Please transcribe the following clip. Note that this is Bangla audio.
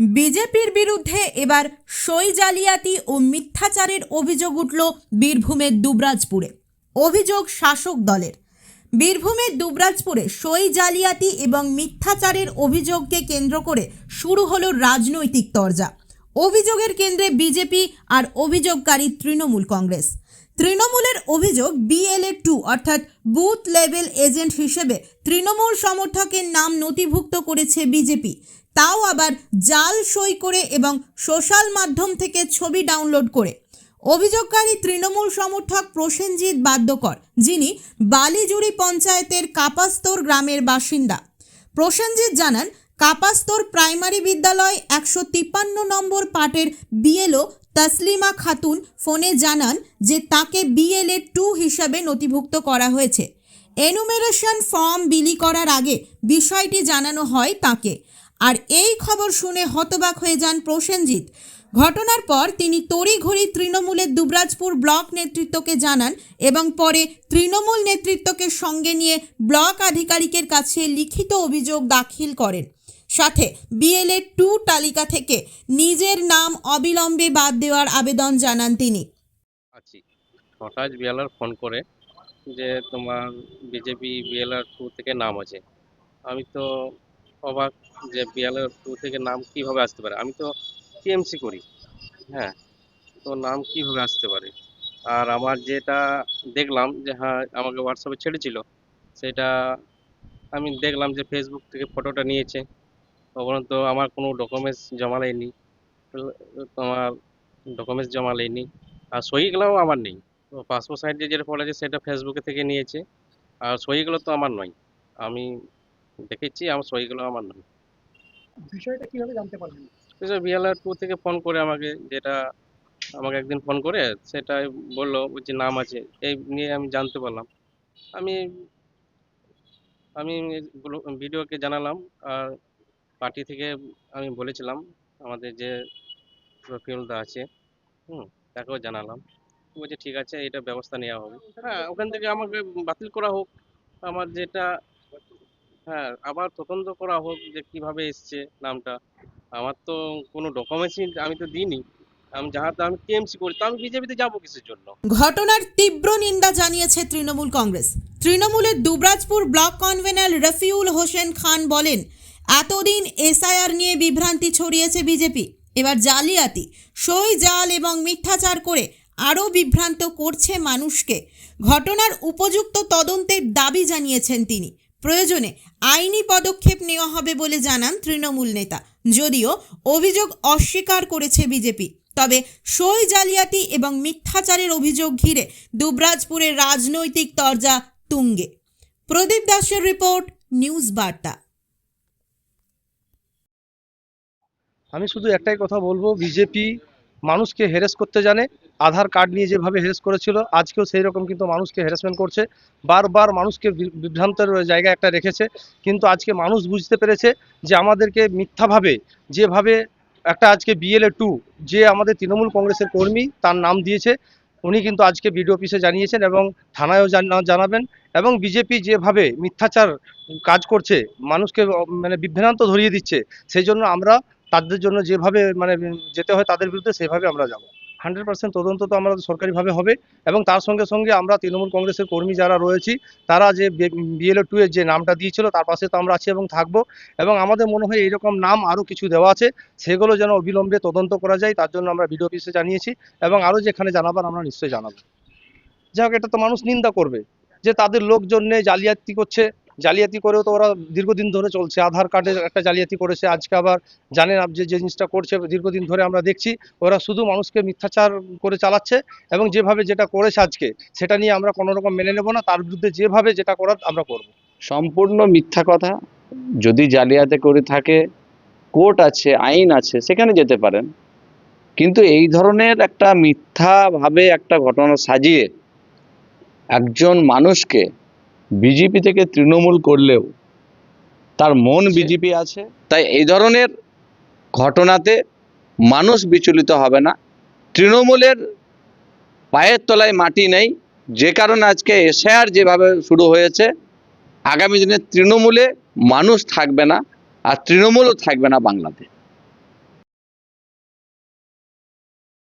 বিজেপির বিরুদ্ধে এবার সই জালিয়াতি ও মিথ্যাচারের অভিযোগ উঠল বীরভূমের দুবরাজপুরে। অভিযোগ শাসক দলের। বীরভূমের দুবরাজপুরে সই জালিয়াতি এবং মিথ্যাচারের অভিযোগকে কেন্দ্র করে শুরু হলো রাজনৈতিক তরজা। অভিযোগের কেন্দ্রে বিজেপি আর অভিযোগকারী তৃণমূল কংগ্রেস। তৃণমূলের অভিযোগ বিএলএ টু, অর্থাৎ বুথ লেভেল এজেন্ট হিসেবে তৃণমূল সমর্থকের নাম নথিভুক্ত করেছে বিজেপি। তাও আবার জাল সই করে এবং সোশ্যাল মাধ্যম থেকে ছবি ডাউনলোড করে। অভিযোগকারী তৃণমূল সমর্থক প্রসেনজিৎ বাদ্যকর যিনি বালিজুড়ি পঞ্চায়েতের কাপাস্তর গ্রামের বাসিন্দা। প্রসেনজিৎ জানান, কাপাস্তর প্রাইমারি বিদ্যালয় একশো তিপ্পান্ন নম্বর পাটের বিএলও তসলিমা খাতুন ফোনে জানান যে তাকে বিএলএ টু হিসাবে নথিভুক্ত করা হয়েছে। এনুমেরেশন ফর্ম বিলি করার আগে বিষয়টি জানানো হয় তাকে। আর এই খবর শুনে হতবাক হয়ে যান প্রসেনজিৎ। ঘটনার পর তিনি তড়িঘড়ি তৃণমূলের দুবরাজপুর ব্লক নেতৃত্বকে জানান এবং পরে তৃণমূল নেতৃত্বকে সঙ্গে নিয়ে ব্লক আধিকারিকের কাছে লিখিত অভিযোগ দাখিল করেন। সাথে বিএলএ টু তালিকা থেকে নিজের নাম অবিলম্বে বাদ দেওয়ার আবেদন জানান তিনি। আছি হঠাৎ বিএলআর ফোন করে যে তোমার বিজেপি বিএলআর টু থেকে নাম আছে। আমি তো অবাক যে বিএলআর টু থেকে নাম কীভাবে আসতে পারে? আমি তো টিএমসি করি। হ্যাঁ তো নাম কীভাবে আসতে পারে? আর আমার যেটা দেখলাম যে হ্যাঁ আমাকে হোয়াটসঅ্যাপে ছেড়েছিল, সেটা আমি দেখলাম যে ফেসবুক থেকে ফটোটা নিয়েছে। তখন তো আমার কোনো ডকুমেন্টস জমা নেয়নি। তোমার ডকুমেন্টস জমা নেয়নি। আর সইগুলোও আমার নেই। তো পাসপোর্ট সাইজে যেটা ফটো আছে, সেটা ফেসবুকে থেকে নিয়েছে। আর সইগুলো তো আমার নয়। আমি দেখেছি আমার সইগুলো আমার নয়। বিষয়টা কীভাবে জানতে পারলেন? বিএলআর টু থেকে ফোন করে আমাকে যেটা আমাকে একদিন ফোন করে সেটাই বলল যে নাম আছে এই নিয়ে আমি জানতে পারলাম। আমি আমি ভিডিওকে জানালাম আর পার্টি থেকে আমি বলেছিলাম আমাদের যে রফিউলদা আছে হুম তাকেও জানালাম। বলছে ঠিক আছে এটা ব্যবস্থা নেওয়া হবে। হ্যাঁ ওখান থেকে আমাকে বাতিল করা হোক। আমার যেটা হ্যাঁ আবার তদন্ত করা হোক যে কীভাবে এসছে নামটা। আমার তো কোনো ডকুমেন্টসই আমি তো দিইনি। আমি যাহা আমি টিএমসি করি, তো আমি বিজেপিতে যাব কিসের জন্য? ঘটনার তীব্র নিন্দা জানিয়েছে তৃণমূল কংগ্রেস। তৃণমূলের দুবরাজপুর ব্লক কনভেনার রফিউল হোসেন খান বলেন, এতদিন এসআইআর নিয়ে বিভ্রান্তি ছড়িয়েছে বিজেপি এবার জালিয়াতি, সই জাল এবং মিথ্যাচার করে আরও বিভ্রান্ত করছে মানুষকে। ঘটনার উপযুক্ত তদন্তের দাবি জানিয়েছেন তিনি। প্রয়োজনে আইনি পদক্ষেপ নেওয়া হবে বলে জানান তৃণমূল নেতা। যদিও অভিযোগ অস্বীকার করেছে বিজেপি, তবে সই জালিয়াতি এবং মিথ্যাচারের অভিযোগ ঘিরে দুবরাজপুরের রাজনৈতিক তরজা তুঙ্গে। প্রদীপ দাসের রিপোর্ট, নিউজ বার্তা। আমি শুধু একটাই কথা বলব, বিজেপি মানুষকে হেরেস করতে জানে। আধার কার্ড নিয়ে যেভাবে হেরেস করেছিল, আজকেও সেই রকম কিন্তু মানুষকে হ্যারাসমেন্ট করছে। বারবার মানুষকে বিভ্রান্তের জায়গা একটা রেখেছে। কিন্তু আজকে মানুষ বুঝতে পেরেছে যে আমাদেরকে মিথ্যাভাবে, যেভাবে একটা আজকে বিএলএ টু যে আমাদের তৃণমূল কংগ্রেসের কর্মী, তার নাম দিয়েছে, উনি কিন্তু আজকে বিডিও অফিসে জানিয়েছেন এবং থানায়ও জানাবেন এবং বিজেপি যেভাবে মিথ্যাচার কাজ করছে, মানুষকে মানে বিভ্রান্ত ধরিয়ে দিচ্ছে, সেই জন্য আমরা তাদের জন্য যেভাবে মানে যেতে হয় তাদের বিরুদ্ধে সেভাবে আমরা যাব। হান্ড্রেড পার্সেন্ট তদন্ত তো আমরা সরকারিভাবে হবে এবং তার সঙ্গে সঙ্গে আমরা তৃণমূল কংগ্রেসের কর্মী যারা রয়েছি, তারা যে বিএলও টু এর যে নামটা দিয়েছিল তার পাশে তো আমরা আছি এবং থাকব এবং আমাদের মনে হয় এইরকম নাম আরও কিছু দেওয়া আছে, সেগুলো যেন অবিলম্বে তদন্ত করা যায়, তার জন্য আমরা বিডিও অফিসে জানিয়েছি এবং আরও যেখানে জানাবার আমরা নিশ্চয়ই জানাব। যাই হোক, এটা তো মানুষ নিন্দা করবে যে তাদের লোকজন নেই জালিয়াতি করছে জালিয়াতি করেও তো ওরা দীর্ঘদিন ধরে চলছে। আধার কার্ডের একটা জালিয়াতি করেছে। আজকে আবার জানেন যে যে জিনিসটা করছে, দীর্ঘদিন ধরে আমরা দেখছি, ওরা শুধু মানুষকে মিথ্যাচার করে চালাচ্ছে এবং যেভাবে যেটা করেছে আজকে, সেটা নিয়ে আমরা কোনো রকম মেনে নেব না। তার বিরুদ্ধে যেভাবে যেটা করার আমরা করব। সম্পূর্ণ মিথ্যা কথা। যদি জালিয়াতি করে থাকে, কোর্ট আছে, আইন আছে, সেখানে যেতে পারেন। কিন্তু এই ধরনের একটা মিথ্যাভাবে একটা ঘটনা সাজিয়ে একজন মানুষকে বিজেপি থেকে তৃণমূল করলেও তার মন বিজেপি আছে। তাই এই ধরনের ঘটনাতে মানুষ বিচলিত হবে না। তৃণমূলের পায়ের তলায় মাটি নেই। যে কারণে আজকে এসআর যেভাবে শুরু হয়েছে আগামী দিনে তৃণমূলে মানুষ থাকবে না আর তৃণমূলও থাকবে না বাংলাতে।